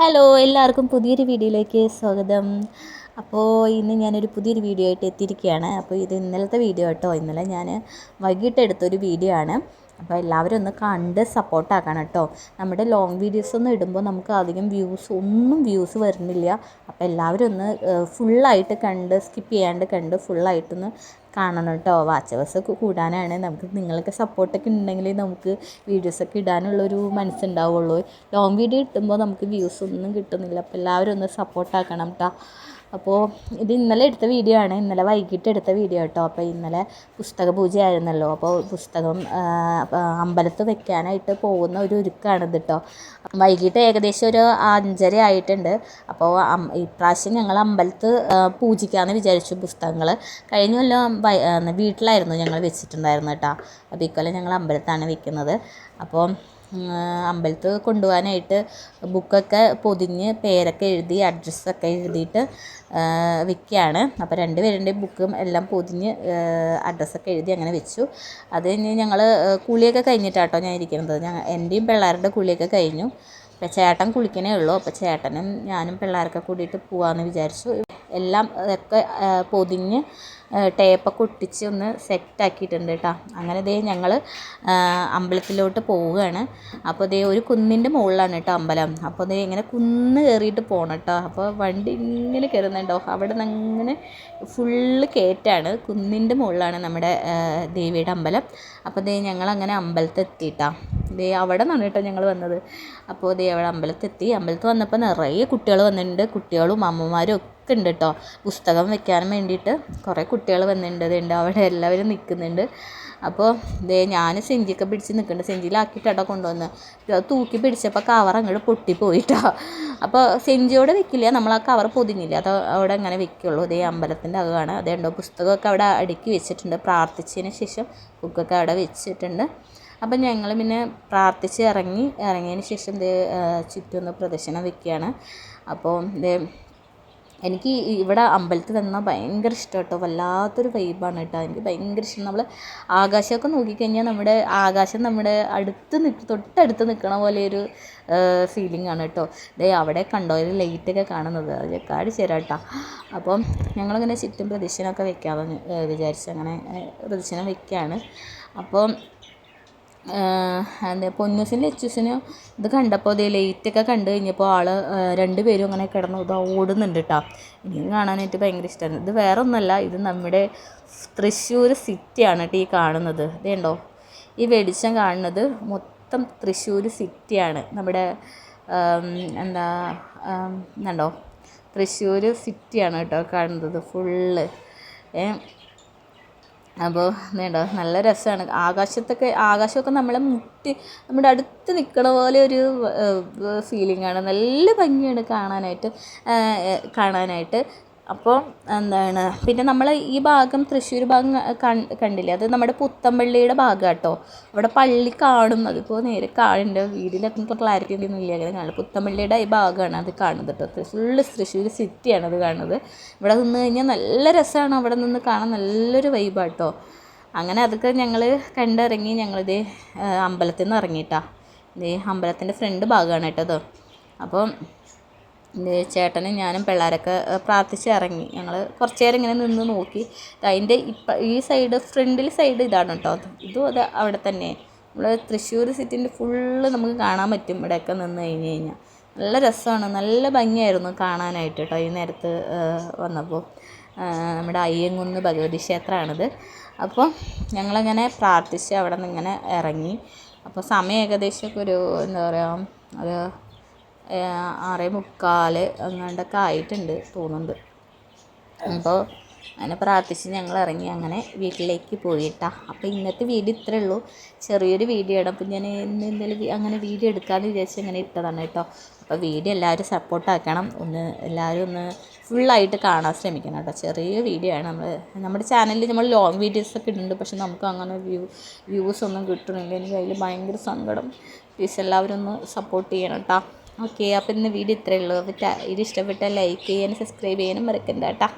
Hello എല്ലാവർക്കും പുതിയൊരു വീഡിയോയിലേക്ക് സ്വാഗതം. അപ്പോൾ ഇന്ന് ഞാനൊരു പുതിയൊരു വീഡിയോ ആയിട്ട് എത്തിയിരിക്കുകയാണ്. അപ്പോൾ ഇത് ഇന്നലത്തെ വീഡിയോ കേട്ടോ. ഇന്നലെ ഞാൻ വൈകിട്ട് എടുത്തൊരു വീഡിയോ ആണ്. അപ്പോൾ എല്ലാവരും ഒന്ന് കണ്ട് സപ്പോർട്ടാക്കണം കേട്ടോ. നമ്മുടെ ലോങ് വീഡിയോസ് ഒന്നും ഇടുമ്പോൾ നമുക്ക് അധികം വ്യൂസ് ഒന്നും വ്യൂസ് വരുന്നില്ല. അപ്പോൾ എല്ലാവരും ഒന്ന് ഫുള്ളായിട്ട് കണ്ട് സ്കിപ്പ് ചെയ്യാണ്ട് കണ്ട് ഫുള്ളായിട്ടൊന്ന് കാണണം കേട്ടോ. വാച്ച് കൂടാനാണ്. നമുക്ക് നിങ്ങൾക്ക് സപ്പോർട്ടൊക്കെ ഉണ്ടെങ്കിൽ നമുക്ക് വീഡിയോസൊക്കെ ഇടാനുള്ളൊരു മനസ്സുണ്ടാവുള്ളൂ. ലോങ് വീഡിയോ ഇട്ടുമ്പോൾ നമുക്ക് വ്യൂസ് ഒന്നും കിട്ടുന്നില്ല. അപ്പോൾ എല്ലാവരും ഒന്ന് സപ്പോർട്ടാക്കണം കേട്ടോ. അപ്പോൾ ഇത് ഇന്നലെ എടുത്ത വീഡിയോ ആണ്. ഇന്നലെ വൈകിട്ട് എടുത്ത വീഡിയോ കേട്ടോ. അപ്പോൾ ഇന്നലെ പുസ്തക പൂജ പൂജയായിരുന്നല്ലോ അപ്പോൾ പുസ്തകം അമ്പലത്ത് വെക്കാനായിട്ട് പോകുന്ന ഒരു ഒരുക്കാണിത് കേട്ടോ. വൈകിട്ട് ഏകദേശം ഒരു അഞ്ചര ആയിട്ടുണ്ട്. അപ്പോൾ ഇപ്രാവശ്യം ഞങ്ങൾ അമ്പലത്ത് പൂജിക്കാമെന്ന് വിചാരിച്ചു പുസ്തകങ്ങൾ കഴിഞ്ഞ കൊല്ലം വീട്ടിലായിരുന്നു ഞങ്ങൾ വെച്ചിട്ടുണ്ടായിരുന്നു കേട്ടോ. അപ്പോൾ ഇക്കൊല്ലം ഞങ്ങൾ അമ്പലത്താണ് വെക്കുന്നത്. അപ്പോൾ അമ്പലത്തിൽ കൊണ്ടുപോകാനായിട്ട് ബുക്കൊക്കെ പൊതിഞ്ഞ് പേരൊക്കെ എഴുതി അഡ്രസ്സൊക്കെ എഴുതിയിട്ട് വിൽക്കുകയാണ് അപ്പോൾ രണ്ട് പേരുടെയും ബുക്കും എല്ലാം പൊതിഞ്ഞ് അഡ്രസ്സൊക്കെ എഴുതി അങ്ങനെ വെച്ചു. അത് കഴിഞ്ഞ് ഞങ്ങൾ കുളിയൊക്കെ കഴിഞ്ഞിട്ടാട്ടോ ഞാൻ ഇരിക്കുന്നത്. ഞങ്ങൾ എന്റെയും പിള്ളേരുടെ കുളിയൊക്കെ കഴിഞ്ഞു. ചേട്ടൻ കുളിക്കണേ ഉള്ളൂ. അപ്പോൾ ചേട്ടനും ഞാനും പിള്ളേരൊക്കെ കൂടിയിട്ട് പോകാമെന്ന് വിചാരിച്ചു. എല്ലാം ഒക്കെ പൊതിഞ്ഞ് ടേപ്പൊക്കെ ഒട്ടിച്ച് ഒന്ന് സെറ്റാക്കിയിട്ടുണ്ട് കേട്ടോ അങ്ങനെ ദേ ഞങ്ങൾ അമ്പലത്തിലോട്ട് പോവുകയാണ്. അപ്പോൾ ദേ ഒരു കുന്നിന്റെ മുകളിലാണ് കേട്ടോ അമ്പലം. അപ്പോൾ ദേ ഇങ്ങനെ കുന്ന് കയറിയിട്ട് പോകണം കേട്ടോ അപ്പോൾ വണ്ടി ഇങ്ങനെ കയറുന്നുണ്ടോ അവിടെ നിന്ന് അങ്ങനെ ഫുള്ള് കയറ്റാണ്. കുന്നിന്റെ മുകളിലാണ് നമ്മുടെ ദേവിയുടെ അമ്പലം. അപ്പോൾ ദേ ഞങ്ങളങ്ങനെ അമ്പലത്തെത്തിയിട്ടാ ദേ അവിടെ നിന്നാണ് കേട്ടോ ഞങ്ങൾ വന്നത്. അപ്പോൾ ദേ അവിടെ അമ്പലത്തെത്തി. അമ്പലത്തിൽ വന്നപ്പോൾ നിറയെ കുട്ടികൾ വന്നിട്ടുണ്ട്. കുട്ടികളും അമ്മമാരും ഉണ്ട് കേട്ടോ. പുസ്തകം വെക്കാൻ വേണ്ടിയിട്ട് കുറേ കുട്ടികൾ വന്നിട്ടുണ്ട്. അവിടെ എല്ലാവരും നിൽക്കുന്നുണ്ട്. അപ്പോൾ ദേ ഞാൻ സെഞ്ചിയൊക്കെ പിടിച്ച് നിൽക്കുന്നുണ്ട്. സെഞ്ചിയിലാക്കിയിട്ടാട്ടോ കൊണ്ടുവന്ന്. അത് തൂക്കി പിടിച്ചപ്പോൾ കവർ അങ്ങോട്ട് പൊട്ടിപ്പോയിട്ടോ. അപ്പോൾ സെഞ്ചിയോടെ വെക്കില്ല. നമ്മൾ ആ കവർ പൊതിഞ്ഞില്ല. അത് അവിടെ അങ്ങനെ വെക്കുള്ളൂ. അതേ അമ്പലത്തിന്റെ അകമാണ്. അതേണ്ടോ പുസ്തകമൊക്കെ അവിടെ അടുക്കി വെച്ചിട്ടുണ്ട്. പ്രാർത്ഥിച്ചതിന് ശേഷം ബുക്കൊക്കെ അവിടെ വെച്ചിട്ടുണ്ട്. അപ്പം ഞങ്ങൾ പിന്നെ പ്രാർത്ഥിച്ച് ഇറങ്ങി. ഇറങ്ങിയതിന് ശേഷം ഇത് ചുറ്റുമൊന്ന് പ്രദർശനം വെക്കുകയാണ്. അപ്പോൾ ഇത് എനിക്ക് ഇവിടെ അമ്പലത്തിൽ നിന്നാൽ ഭയങ്കര ഇഷ്ടം കേട്ടോ വല്ലാത്തൊരു വൈബാണ് കേട്ടോ. എനിക്ക് ഭയങ്കര ഇഷ്ടം. നമ്മൾ ആകാശമൊക്കെ നോക്കിക്കഴിഞ്ഞാൽ നമ്മുടെ ആകാശം നമ്മുടെ അടുത്ത് നിൽക്കും തൊട്ടടുത്ത് നിൽക്കണ പോലെ ഒരു ഫീലിംഗ് ആണ് കേട്ടോ. ദേ അവിടെ കണ്ടോ? ഒരു ലൈറ്റൊക്കെ കാണുന്നത്. അത് കാണിച്ചു കേട്ടോ അപ്പം ഞങ്ങളിങ്ങനെ ചുറ്റും പ്രദക്ഷിണമൊക്കെ വെക്കാമെന്ന് വിചാരിച്ച് അങ്ങനെ പ്രദക്ഷിണം വെക്കുകയാണ് അപ്പം എന്താ പൊന്നൂസിനും ലച്ചൂസിനും ഇത് കണ്ടപ്പോൾ ദേ ലൈറ്റൊക്കെ കണ്ടു കഴിഞ്ഞപ്പോൾ ആൾ രണ്ട് പേരും അങ്ങനെ കിടന്നു ഇത് ഓടുന്നുണ്ട് കേട്ടോ എനിക്കും കാണാനായിട്ട് ഭയങ്കര ഇഷ്ടമാണ് ഇത് വേറെ ഒന്നുമല്ല ഇത് നമ്മുടെ തൃശ്ശൂർ സിറ്റിയാണ് കേട്ടോ ഈ കാണുന്നത്. ഇതേണ്ടോ? ഈ വെളിച്ചം കാണുന്നത് മൊത്തം തൃശ്ശൂർ സിറ്റിയാണ് നമ്മുടെ എന്താ എന്നുണ്ടോ തൃശ്ശൂർ സിറ്റിയാണ് കേട്ടോ കാണുന്നത് ഫുള്ള് അപ്പോൾ വേണ്ടോ നല്ല രസമാണ് ആകാശത്തൊക്കെ ആകാശമൊക്കെ നമ്മളെ മുട്ടി നമ്മുടെ അടുത്ത് നിൽക്കണ പോലെ ഒരു ഫീലിംഗ് ആണ്. നല്ല ഭംഗിയാണ് കാണാനായിട്ട് കാണാനായിട്ട്. അപ്പോൾ എന്താണ് പിന്നെ നമ്മൾ ഈ ഭാഗം തൃശ്ശൂർ ഭാഗം കണ്ടില്ലേ? അത് നമ്മുടെ പുത്തമ്പള്ളിയുടെ ഭാഗം കേട്ടോ അവിടെ പള്ളി കാണും. അതിപ്പോൾ നേരെ കാണുന്നുണ്ട് വീടിലൊക്കെ ക്ലാരിറ്റി ഒന്നും ഇല്ല. അങ്ങനെ കാണും. പുത്തമ്പള്ളിയുടെ ഈ ഭാഗമാണ് അത് കാണുന്നത് കേട്ടോ ഫുള്ള് തൃശ്ശൂർ സിറ്റിയാണ് അത് കാണുന്നത്. ഇവിടെ നിന്ന് കഴിഞ്ഞാൽ നല്ല രസമാണ് അവിടെ നിന്ന് കാണാൻ. നല്ലൊരു വൈബാട്ടോ അങ്ങനെ അതൊക്കെ ഞങ്ങൾ കണ്ടിറങ്ങി ഞങ്ങളിത് അമ്പലത്തിൽ നിന്ന് ഇറങ്ങിയിട്ടാണ് ഇത് അമ്പലത്തിന്റെ ഫ്രണ്ട് ഭാഗമാണ് കേട്ടോ അപ്പോൾ അപ്പം ചേട്ടനും ഞാനും പിള്ളേരൊക്കെ പ്രാർത്ഥിച്ച് ഇറങ്ങി. ഞങ്ങൾ കുറച്ച് നേരം ഇങ്ങനെ നിന്ന് നോക്കി. അതിന്റെ ഇപ്പം ഈ സൈഡ് ഫ്രണ്ടിൽ സൈഡ് ഇതാണ് കേട്ടോ ഇതും അത് അവിടെ തന്നെ. നമ്മൾ തൃശ്ശൂർ സിറ്റിന്റെ ഫുള്ള് നമുക്ക് കാണാൻ പറ്റും ഇവിടെയൊക്കെ നിന്ന് കഴിഞ്ഞ് കഴിഞ്ഞാൽ നല്ല രസമാണ്. നല്ല ഭംഗിയായിരുന്നു കാണാനായിട്ട് കേട്ടോ ഈ നേരത്ത് വന്നപ്പോൾ നമ്മുടെ അയ്യങ്കുന്ന് ഭഗവതി ക്ഷേത്രമാണിത്. അപ്പോൾ ഞങ്ങളങ്ങനെ പ്രാർത്ഥിച്ച് അവിടെ നിന്ന് ഇങ്ങനെ ഇറങ്ങി. അപ്പോൾ സമയം ഏകദേശം ഒരു എന്താ പറയുക ഒരു ആറേ മുക്കാൽ അങ്ങാണ്ടൊക്കെ ആയിട്ടുണ്ട് തോന്നുന്നുണ്ട്. അപ്പോൾ അങ്ങനെ പ്രാർത്ഥിച്ച് ഞങ്ങൾ ഇറങ്ങി അങ്ങനെ വീട്ടിലേക്ക് പോയിട്ടാ. അപ്പോൾ ഇന്നത്തെ വീഡിയോ ഇത്രേ ഉള്ളൂ. ചെറിയൊരു വീഡിയോ ഇടാം അപ്പോൾ ഞാൻ ഇന്ന് എന്തെങ്കിലും അങ്ങനെ വീഡിയോ എടുക്കാമെന്ന് വിചാരിച്ച് അങ്ങനെ ഇട്ടതാണ് കേട്ടോ. അപ്പോൾ വീഡിയോ എല്ലാവരും സപ്പോർട്ടാക്കണം ഒന്ന് എല്ലാവരും ഒന്ന് ഫുള്ളായിട്ട് കാണാൻ ശ്രമിക്കണം കേട്ടോ. ചെറിയ വീഡിയോ ആണ്. നമ്മൾ നമ്മുടെ ചാനലിൽ നമ്മൾ ലോങ് വീഡിയോസൊക്കെ ഇടുന്നുണ്ട്. പക്ഷെ നമുക്ക് അങ്ങനെ വ്യൂ വ്യൂസ് ഒന്നും കിട്ടണില്ല. എനിക്ക് അതിൽ ഭയങ്കര സങ്കടം. പ്ലീസ് എല്ലാവരും ഒന്ന് സപ്പോർട്ട് ചെയ്യണം കേട്ടോ. ഓക്കെ അപ്പോൾ ഇന്ന് വീഡിയോ ഇത്രയേ ഉള്ളൂ. അപ്പോൾ ഇത് ഇഷ്ടപ്പെട്ടാൽ ലൈക്ക് ചെയ്യാനും സബ്സ്ക്രൈബ് ചെയ്യാനും മറക്കണ്ട കേട്ടോ